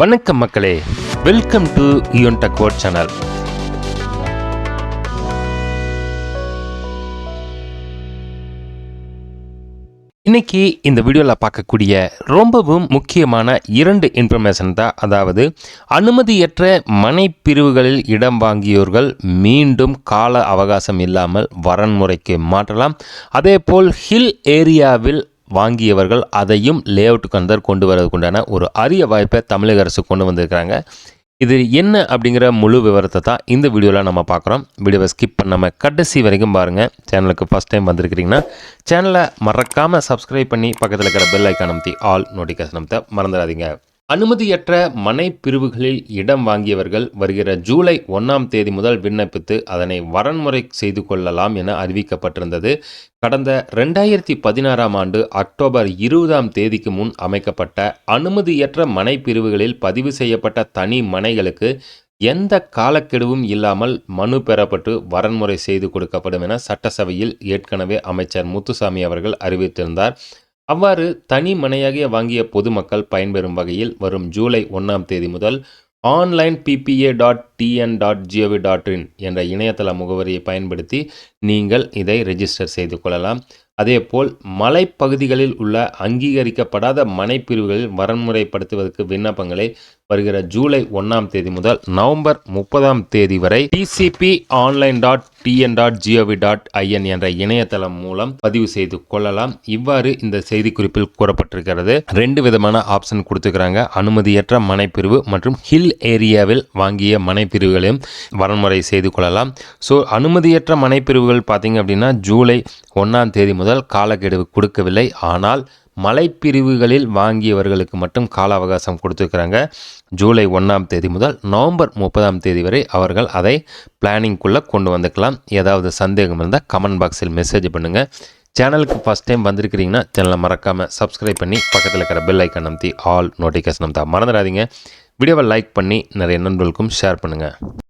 வணக்கம் மக்களே. Welcome to யூன் டக்வர்ட் சேனல் இன்னைக்கு இந்த வீடியோவில் பார்க்கக்கூடிய ரொம்பவும் முக்கியமான இரண்டு இன்ஃபர்மேஷன் தான். அதாவது அனுமதியற்ற மனை பிரிவுகளில் இடம் வாங்கியோர்கள் மீண்டும் கால அவகாசம் இல்லாமல் வரன்முறைக்கு மாற்றலாம். அதேபோல் ஹில் ஏரியாவில் வாங்கியவர்கள் அதையும் லே அவுட் கந்தர் கொண்டு வரதுக்குண்டான ஒரு அரிய வாய்ப்பை தமிழக அரசு கொண்டு வந்திருக்கிறாங்க. இது என்ன அப்படிங்கிற முழு விவரத்தை தான் இந்த வீடியோவில் நம்ம பார்க்குறோம். வீடியோவை ஸ்கிப் பண்ணாமல் கடைசி வரைக்கும் பாருங்கள் சேனலுக்கு ஃபஸ்ட் டைம் வந்திருக்கிறீங்கன்னா சேனலை மறக்காமல் சப்ஸ்கிரைப் பண்ணி பக்கத்தில் இருக்கிற பெல் ஐக்கான் அமைத்தி ஆல் நோட்டிஃபிகேஷன் அமைத்த மறந்துடாதீங்க. அனுமதியற்ற மனை பிரிவுகளில் இடம் வாங்கியவர்கள் வருகிற ஜூலை ஒன்றாம் தேதி முதல் விண்ணப்பித்து அதனை வரன்முறை செய்து கொள்ளலாம் என அறிவிக்கப்பட்டிருந்தது. கடந்த ரெண்டாயிரத்தி பதினாறாம் ஆண்டு அக்டோபர் இருபதாம் தேதிக்கு முன் அமைக்கப்பட்ட அனுமதியற்ற மனை பிரிவுகளில் பதிவு செய்யப்பட்ட தனி மனைகளுக்கு எந்த காலக்கெடுவும் இல்லாமல் மனு பெறப்பட்டு வரன்முறை செய்து கொடுக்கப்படும் என சட்டசபையில் ஏற்கனவே அமைச்சர் முத்துசாமி அவர்கள் அறிவித்திருந்தார். அவ்வாறு தனி மனையாக வாங்கிய பொதுமக்கள் பயன்பெறும் வகையில் வரும் ஜூலை ஒன்றாம் தேதி முதல் online BPA dot TN dot G O V dot in என்ற இணையதள முகவரியை பயன்படுத்தி நீங்கள் இதை ரெஜிஸ்டர் செய்து கொள்ளலாம். அதேபோல் மலைப்பகுதிகளில் உள்ள அங்கீகரிக்கப்படாத மனைப்பிரிவுகளில் வரன்முறைப்படுத்துவதற்கு விண்ணப்பங்களை வருகிற ஜூலை ஒன்றாம் தேதி முதல் நவம்பர் முப்பதாம் தேதி வரை TCP online dot TN dot G O V dot I N என்ற இணையதளம் மூலம் பதிவு செய்து கொள்ளலாம். இவ்வாறு இந்த செய்திக்குறிப்பில் கூறப்பட்டிருக்கிறது. ரெண்டு விதமான ஆப்ஷன் கொடுத்துக்கிறாங்க அனுமதியற்ற மனைப்பிரிவு மற்றும் ஹில் ஏரியாவில் வாங்கிய மனைப்பிரிவுகளையும் வரன்முறை செய்து கொள்ளலாம். ஸோ அனுமதியற்ற மனைப்பிரிவுகள் பார்த்தீங்க அப்படின்னா ஜூலை ஒன்றாம் தேதி முதல் காலக்கெடு கொடுக்கவில்லை. ஆனால் மலைப்பிரிவுகளில் வாங்கியவர்களுக்கு மட்டும் கால அவகாசம் கொடுத்துருக்குறாங்க. ஜூலை ஒன்றாம் தேதி முதல் நவம்பர் முப்பதாம் தேதி வரை அவர்கள் அதை பிளானிங்குள்ளே கொண்டு வந்துக்கலாம். ஏதாவது சந்தேகம் இருந்தால் கமெண்ட் பாக்ஸில் மெசேஜ் பண்ணுங்கள் சேனலுக்கு ஃபஸ்ட் டைம் வந்திருக்கிறீங்கன்னா சேனலை மறக்காமல் சப்ஸ்கிரைப் பண்ணி பக்கத்தில் இருக்கிற பெல் ஐக்கன் நம்பி ஆல் நோட்டிஃபிகேஷன் அமைத்தா மறந்துடாதீங்க. வீடியோவை லைக் பண்ணி நிறைய நண்பர்களுக்கும் ஷேர் பண்ணுங்கள்